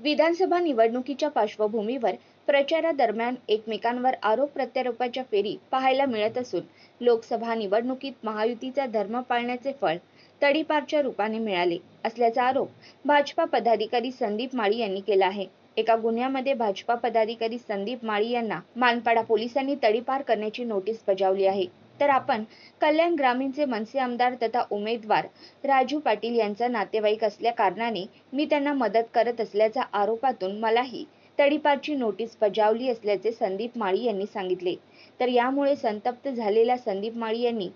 विधानसभा निवडणुकीच्या पार्श्वभूमीवर प्रचारादरम्यान एकमेकांवर आरोप प्रत्यारोपाच्या फेरी पाहायला मिळत असून लोकसभा निवडणुकीत महायुतीचा धर्म पाळण्याचे फळ तडीपारच्या रूपाने मिळाले असल्याचा आरोप भाजपा पदाधिकारी संदीप माळी यांनी केला आहे. एका गुन्ह्यामध्ये भाजपा पदाधिकारी संदीप माळी यांना मानपाडा पोलिसांनी तडीपार करण्याची नोटीस बजावली आहे. तर आपण कल्याण ग्रामीणचे मनसे आमदार तथा उमेदवार राजू पाटील यांचा नातेवाईक असल्या कारणाने मी त्यांना मदत करत असल्याच्या आरोपातून मलाही तडीपारची नोटीस बजावली असल्याचे संदीप माळी यांनी सांगितले. तर यामुळे संतप्त झालेल्या संदीप माळी यांनी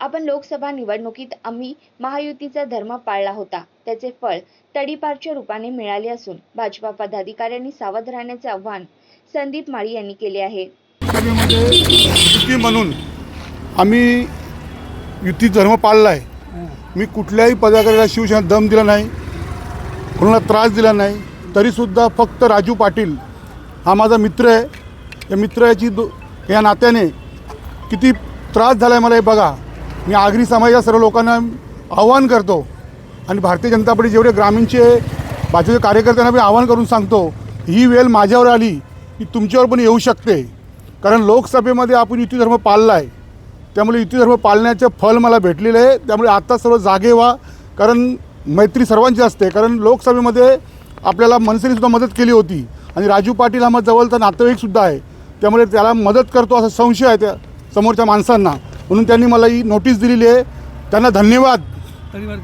आपण लोकसभा निवडणुकीत आम्ही महायुतीचा धर्म पाळला होता. त्याचे फळ तडीपारच्या रूपाने मिळाले असून भाजपा पदाधिकाऱ्यांनी सावध राहण्याचे आवाहन संदीप माळी यांनी केले आहे. म्हणून आम्ही युती धर्म पाळला आहे. मी कुठल्याही पदाधिकाऱ्याला शिवसेना दम दिला नाही कोणाला त्रास दिला नाही तरीसुद्धा फक्त राजू पाटील हा माझा मित्र आहे. या मित्राची दो या नात्याने किती त्रास झाला आहे मला हे बघा. मी आगरी समाजाच्या सर्व लोकांना आव्हान करतो आणि भारतीय जनता पार्टी जेवढे ग्रामीणचे भाजपचे कार्यकर्त्यांना मी आव्हान करून सांगतो ही वेळ माझ्यावर आली की तुमच्यावर पण येऊ शकते. कारण लोकसभेमध्ये आपण युती धर्म पाळला आहे त्यामुळे युती धर्म फल मला भेटलेलं आहे. त्यामुळे आत्ता सर्व जागे व्हा. कारण मैत्री सर्वांची असते. कारण लोकसभेमध्ये आपल्याला मनसेनेसुद्धा मदत केली होती. आणि राजू पाटील हा माझा जवळचा नातेवाईकसुद्धा आहे. त्यामुळे त्याला मदत करतो असा संशय आहे त्या समोरच्या माणसांना. म्हणून त्यांनी मला ही नोटीस दिलेली आहे. त्यांना धन्यवाद. धन्यवाद